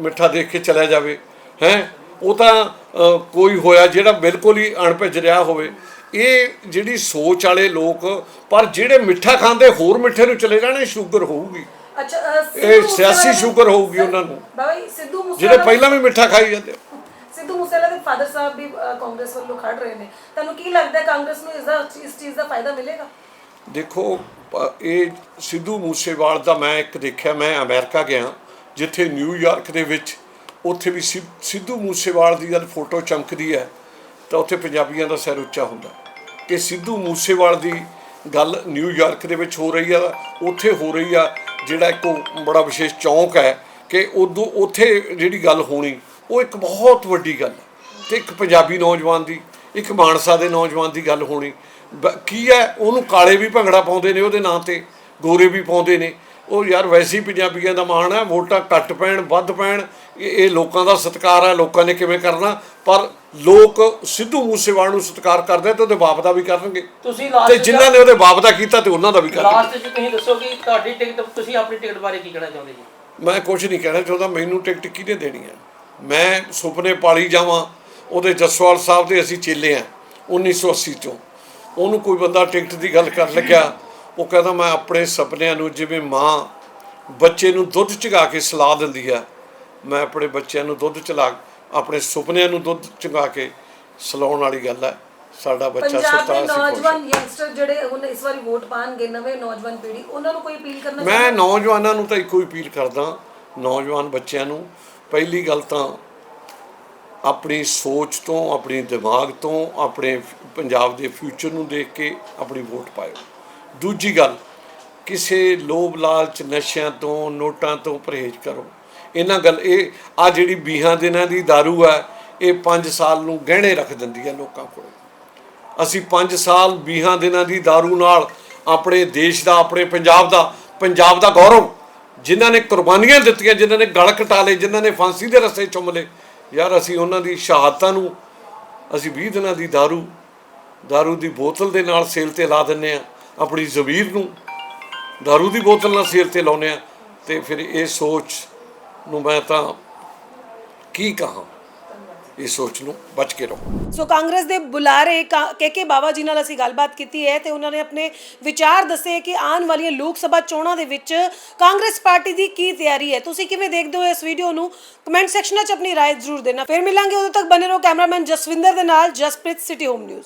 ਮਿੱਠਾ ਦੇਖ ਕੇ ਚਲਿਆ ਜਾਵੇ। ਹੈ? ਉਹ ਤਾਂ ਕੋਈ ਹੋਇਆ ਜਿਹੜਾ ਬਿਲਕੁਲ ਹੀ ਅਣਭਿੱਜ ਰਿਹਾ ਹੋਵੇ। ਇਹ ਜਿਹੜੀ ਸੋਚ ਵਾਲੇ ਲੋਕ ਪਰ ਜਿਹੜੇ ਮਿੱਠਾ ਖਾਂਦੇ ਹੋਰ ਮਿੱਠੇ ਨੂੰ ਚਲੇ ਜਾਣੇ ਸ਼ੂਗਰ ਹੋਊਗੀ। ਅੱਛਾ ਇਹ ਸਿਆਸੀ ਸ਼ੂਗਰ ਹੋਊਗੀ ਉਹਨਾਂ ਨੂੰ। ਜੀ ਸਿੱਧੂ ਜਿਹੜੇ ਮੂਸੇਵਾਲਾ ਪਹਿਲਾਂ ਵੀ ਮਿੱਠਾ ਖਾਈ ਜਾਂਦੇ। ਸਿੱਧੂ ਮੂਸੇਵਾਲਾ ਦੇ ਫਾਦਰ ਸਾਹਿਬ ਵੀ ਕਾਂਗਰਸ ਵੱਲੋਂ ਖੜ ਰਹੇ ਨੇ। ਤੁਹਾਨੂੰ ਕੀ ਲੱਗਦਾ ਕਾਂਗਰਸ ਨੂੰ ਇਸ ਦਾ ਇਸ ਚੀਜ਼ ਦਾ ਫਾਇਦਾ ਮਿਲੇਗਾ? ਦੇਖੋ ਇਹ ਸਿੱਧੂ ਮੂਸੇਵਾਲ ਦਾ ਮੈਂ ਇੱਕ ਦੇਖਿਆ ਮੈਂ ਅਮਰੀਕਾ ਗਿਆ ਜਿੱਥੇ ਨਿਊਯਾਰਕ ਦੇ ਵਿੱਚ ਉੱਥੇ ਵੀ ਸਿ- ਸਿੱਧੂ ਮੂਸੇਵਾਲ ਦੀ ਜਦ ਫੋਟੋ ਚਮਕਦੀ ਹੈ, ਤਾਂ ਉੱਥੇ ਪੰਜਾਬੀਆਂ ਦਾ ਸਿਰ ਉੱਚਾ ਹੁੰਦਾ ਕਿ ਸਿੱਧੂ ਮੂਸੇਵਾਲ ਦੀ ਗੱਲ ਨਿਊਯਾਰਕ ਦੇ ਵਿੱਚ ਹੋ ਰਹੀ ਆ, ਉੱਥੇ ਹੋ ਰਹੀ ਆ, ਜਿਹੜਾ ਇੱਕ ਉਹ ਬੜਾ ਵਿਸ਼ੇਸ਼ ਚੌਂਕ ਹੈ ਕਿ ਉਦੋਂ ਉੱਥੇ ਜਿਹੜੀ ਗੱਲ ਹੋਣੀ, ਉਹ ਇੱਕ ਬਹੁਤ ਵੱਡੀ ਗੱਲ ਹੈ। ਤੇ ਇੱਕ ਪੰਜਾਬੀ ਨੌਜਵਾਨ ਦੀ, ਇੱਕ ਮਾਨਸਾ ਦੇ ਨੌਜਵਾਨ ਦੀ ਗੱਲ ਹੋਣੀ। ਬ- ਕੀ ਹੈ, ਉਹਨੂੰ ਕਾਲੇ ਵੀ ਭੰਗੜਾ ਪਾਉਂਦੇ ਨੇ ਉਹਦੇ ਨਾਂ ਤੇ, ਗੋਰੇ ਵੀ ਪਾਉਂਦੇ ਨੇ। ਉਹ ਯਾਰ ਵੈਸੇ ਹੀ ਪੰਜਾਬੀਆਂ ਦਾ ਮਾਣ ਹੈ, ਵੋਟਾਂ ਘੱਟ ਪੈਣ, ਵੱਧ ਪੈਣ ਇਹ ਲੋਕਾਂ ਦਾ ਸਤਿਕਾਰ ਹੈ ਲੋਕਾਂ ਨੇ ਕਿਵੇਂ ਕਰਨਾ? ਪਰ ਲੋਕ ਸਿੱਧੂ ਮੂਸੇਵਾਲ ਨੂੰ ਸਤਿਕਾਰ ਕਰਦੇ ਤੇ ਉਹਦੇ ਬਾਪ ਦਾ ਵੀ ਕਰਨਗੇ। ਤੁਸੀਂ ਤੇ ਲਾਸਟ ਜਿਨ੍ਹਾਂ ਨੇ ਉਹਦੇ ਬਾਪ ਦਾ ਕੀਤਾ ਤੇ ਉਹਨਾਂ ਦਾ ਵੀ ਕਰਨਗੇ। ਲਾਸਟ 'ਚ ਤੁਸੀਂ ਦੱਸੋ ਕਿ ਤੁਹਾਡੀ ਟਿਕਟ ਤੁਸੀਂ ਆਪਣੀ ਟਿਕਟ ਬਾਰੇ ਕੀ ਕਹਿਣਾ ਚਾਹੁੰਦੇ ਜੀ? ਮੈਂ ਕੁਝ ਨਹੀਂ ਕਹਿਣਾ ਚਾਹੁੰਦਾ ਮੈਨੂੰ ਟਿਕਟ ਕਿਹਨੇ ਦੇਣੀ ਹੈ? ਮੈਂ ਸੁਪਨੇ ਪਾਲੀ ਜਾਵਾਂ ਉਹਦੇ ਜਸਵਾਲ ਸਾਹਿਬ ਦੇ ਅਸੀਂ ਚੇਲੇ ਆ 1980 ਚੋਂ। ਉਹਨੂੰ ਕੋਈ ਬੰਦਾ ਟਿਕਟ ਦੀ ਗੱਲ ਕਰ ਲੱਗਿਆ ਉਹ ਕਹਿੰਦਾ ਮੈਂ ਆਪਣੇ ਸੁਪਨਿਆਂ ਨੂੰ ਜਿਵੇਂ ਮਾਂ ਬੱਚੇ ਨੂੰ ਦੁੱਧ ਚਗਾ ਕੇ ਸਲਾ ਦਿੰਦੀ ਆ ਮੈਂ ਆਪਣੇ ਬੱਚਿਆਂ ਨੂੰ ਦੁੱਧ ਚਲਾ ਆਪਣੇ ਸੁਪਨਿਆਂ ਨੂੰ ਦੁੱਧ ਚਗਾ ਕੇ ਸਲਾਉਣ ਵਾਲੀ ਗੱਲ ਹੈ। ਸਾਡਾ ਬੱਚਾ ਸੁੱਤਾ ਹਾਂ। ਨੌਜਵਾਨ ਯੰਗਸਟਰ ਜਿਹੜੇ ਹੁਣ ਇਸ ਵਾਰੀ ਵੋਟ ਪਾਣਗੇ ਨਵੇਂ ਨੌਜਵਾਨ ਪੀੜ੍ਹੀ ਉਹਨਾਂ ਨੂੰ ਕੋਈ ਅਪੀਲ ਕਰਨਾ ਮੈਂ ਨੌਜਵਾਨਾਂ ਨੂੰ ਤਾਂ ਇੱਕੋ ਹੀ ਅਪੀਲ ਕਰਦਾ ਨੌਜਵਾਨ ਬੱਚਿਆਂ ਨੂੰ। ਪਹਿਲੀ ਗੱਲ ਤਾਂ ਆਪਣੀ ਸੋਚ ਤੋਂ ਆਪਣੀ ਦਿਮਾਗ ਤੋਂ ਆਪਣੇ ਪੰਜਾਬ ਦੇ ਫਿਊਚਰ ਨੂੰ ਦੇਖ ਕੇ ਆਪਣੀ ਵੋਟ ਪਾਇਓ। ਦੂਜੀ ਗੱਲ ਕਿਸੇ ਲੋਭ ਲਾਲਚ ਨਸ਼ਿਆਂ ਤੋਂ ਨੋਟਾਂ ਤੋਂ ਪਰਹੇਜ਼ ਕਰੋ। ਇਹਨਾਂ ਗੱਲ ਇਹ ਆ ਜਿਹੜੀ 20 ਦਿਨਾਂ ਦੀ दारू ਹੈ ਇਹ 5 ਸਾਲ ਨੂੰ ਗਹਿਣੇ ਰੱਖ ਦਿੰਦੀ ਹੈ ਲੋਕਾਂ ਕੋਲ ਅਸੀਂ 5 ਸਾਲ 20 ਦਿਨਾਂ ਦੀ दारू ਨਾਲ ਆਪਣੇ ਦੇਸ਼ ਦਾ ਆਪਣੇ ਪੰਜਾਬ ਦਾ ਪੰਜਾਬ ਦਾ ਗੌਰਵ ਜਿਨ੍ਹਾਂ ਨੇ ਕੁਰਬਾਨੀਆਂ ਦਿੱਤੀਆਂ ਜਿਨ੍ਹਾਂ ਨੇ ਗਲ ਕਟਾ ਲਏ ਜਿਨ੍ਹਾਂ ਨੇ ਫਾਂਸੀ ਦੇ ਰਸਤੇ ਚੁੰਮ ਲਏ ਯਾਰ ਅਸੀਂ ਉਹਨਾਂ ਦੀ ਸ਼ਹਾਦਤਾਂ ਨੂੰ ਅਸੀਂ 20 ਦਿਨਾਂ ਦੀ दारू दारू ਦੀ ਬੋਤਲ ਦੇ ਨਾਲ ਸੇਲ ਤੇ ਲਾ ਦਿੰਨੇ ਆ ਆਪਣੀ ਜ਼ਮੀਰ ਨੂੰ दारू ਦੀ ਬੋਤਲ ਨਾਲ ਸੇਲ ਤੇ ਲਾਉਨੇ ਆ ਤੇ ਫਿਰ ਇਹ ਸੋਚ ਨੂੰ ਮੈਂ ਤਾਂ ਕੀ ਕਹਾਂ ਇਹ ਸੋਚ ਨੂੰ ਬਚ ਕੇ ਰਹੋ ਸੋ ਕਾਂਗਰਸ ਦੇ ਬੁਲਾਰੇ ਕੇ ਕੇ ਬਾਬਾ ਜੀ ਨਾਲ ਅਸੀਂ ਗੱਲਬਾਤ ਕੀਤੀ ਹੈ ਤੇ ਉਹਨਾਂ ਨੇ ਆਪਣੇ ਵਿਚਾਰ ਦੱਸੇ ਕਿ ਆਉਣ ਵਾਲੀਆਂ ਲੋਕ ਸਭਾ ਚੋਣਾਂ ਦੇ ਵਿੱਚ ਕਾਂਗਰਸ ਪਾਰਟੀ ਦੀ ਕੀ ਤਿਆਰੀ ਹੈ ਤੁਸੀਂ ਕਿਵੇਂ ਦੇਖਦੇ ਹੋ ਇਸ ਵੀਡੀਓ ਨੂੰ ਕਮੈਂਟ ਸੈਕਸ਼ਨ ਵਿੱਚ ਆਪਣੀ رائے ਜ਼ਰੂਰ ਦੇਣਾ ਫਿਰ ਮਿਲਾਂਗੇ ਉਦੋਂ ਤੱਕ ਬਨੇ ਰਹੋ ਕੈਮਰਾਮੈਨ ਜਸਵਿੰਦਰ ਦੇ ਨਾਲ ਜਸਪ੍ਰੀਤ ਸਿਟੀ ਹੋਮ ਨਿਊਜ਼